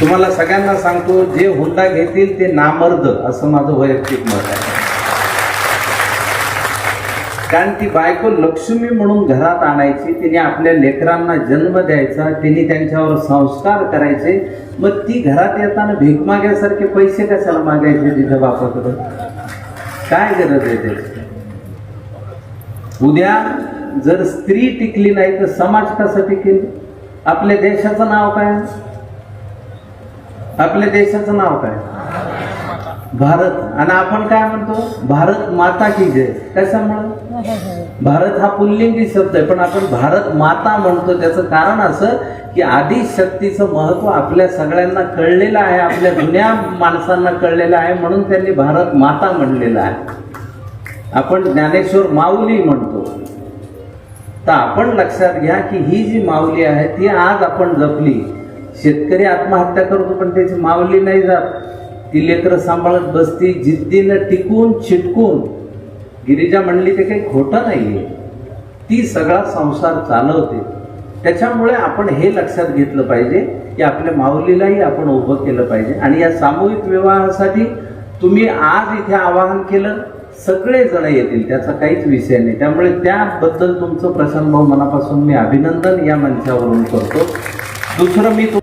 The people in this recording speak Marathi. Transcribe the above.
तुम्हाला सगळ्यांना सांगतो जे हुंडा घेतील ते नामर्द असं माझं वैयक्तिक मत आहे. कारण ती बायको लक्ष्मी म्हणून घरात आणायची तिने आपल्या लेकरांना जन्म द्यायचा तिने त्यांच्यावर संस्कार करायचे मग ती घरात येताना भीक माग्यासारखे पैसे कशाला मागायचे तिथं बापाकडे? काय गरज आहे त्याची? उद्या जर स्त्री टिकली नाही तर समाज कसा टिकेल? आपल्या देशाचं नाव काय? आपल्या देशाचं नाव काय? भारत. आणि आपण काय म्हणतो? भारत माता की जय. कशामुळे भारत हा पुल्लिंगी शब्द आहे पण आपण भारत माता म्हणतो. त्याचं कारण असं की आधी शक्तीचं महत्त्व आपल्या सगळ्यांना कळलेलं आहे आपल्या जुन्या माणसांना कळलेलं आहे म्हणून त्यांनी भारत माता म्हणलेलं आहे. आपण ज्ञानेश्वर माऊली म्हणतो. तर आपण लक्षात घ्या की ही जी माऊली आहे ती आज आपण जपली. शेतकरी आत्महत्या करतो पण त्याची माऊली नाही जात. ती लेकरं सांभाळत बसती जिद्दीनं टिकून चिटकून. गिरिजा म्हणली ते काही खोटं नाहीये. ती सगळा संसार चालवते. त्याच्यामुळे आपण हे लक्षात घेतलं पाहिजे की आपल्या माऊलीलाही आपण उभं केलं पाहिजे. आणि या सामूहिक विवाहासाठी तुम्ही आज इथे आवाहन केलं सगळे जण येतील त्याचा काहीच विषय नाही. त्यामुळे त्याबद्दल तुमचं प्रसन्न भाऊ मनापासून मी अभिनंदन या मंचावरून करतो. दुसरं मी तुम-